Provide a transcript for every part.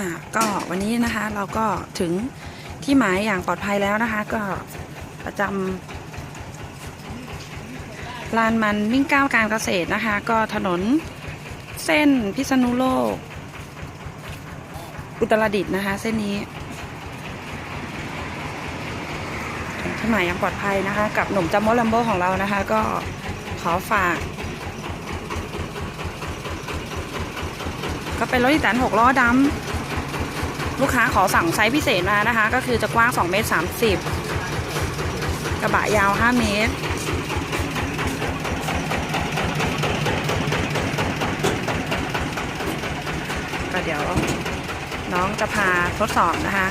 อ่าก็วันนี้นะคะเราก็ถึงที่หมายอย่างปลอดภัยแล้วนะคะ ก็ประจำลานมันวิ่งก้าวการเกษตรนะคะ ก็ถนนเส้นพิษณุโลก อุตรดิตถ์นะคะ เส้นนี้ถึงที่หมายอย่างปลอดภัยนะคะ กับหนุ่มจัมโมลัมโบของเรานะคะ ก็ขอฝากก็เป็นรถอีแตน6ล้อดำ ลูกค้าขอสั่งไซส์พิเศษมานะคะ ก็คือจะกว้าง2เมตร30 กระบะยาว 5 เมตร ก็เดี๋ยวน้องจะพาทดสอบนะคะ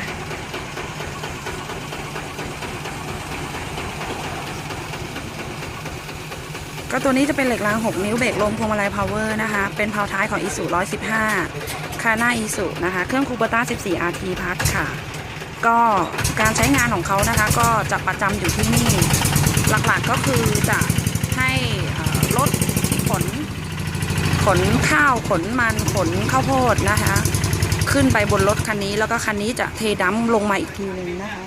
ก็ตัวนี้จะเป็นเหล็กราง 6 นิ้วเบรกลมพวงมาลัยพาวเวอร์นะคะ เป็นเพาท้ายของอีสุ115 คาน่าอีสุนะคะ เครื่องคูเปอร์ต้า 14 RT พัทค่ะ ก็การใช้งานของเขานะคะ ก็จะประจำอยู่ที่นี่ หลักๆก็คือจะให้ลดขน ขนข้าวขนมันขนข้าวโพดนะคะ ขึ้นไปบนรถคันนี้แล้วก็คันนี้จะเทดัมลงมาอีกทีหนึงนะคะ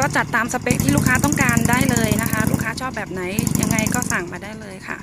ก็จัดตามสเปคที่ลูกค้าต้องการได้เลยนะคะ ลูกค้าชอบแบบไหนยังไงก็สั่งมาได้เลยค่ะ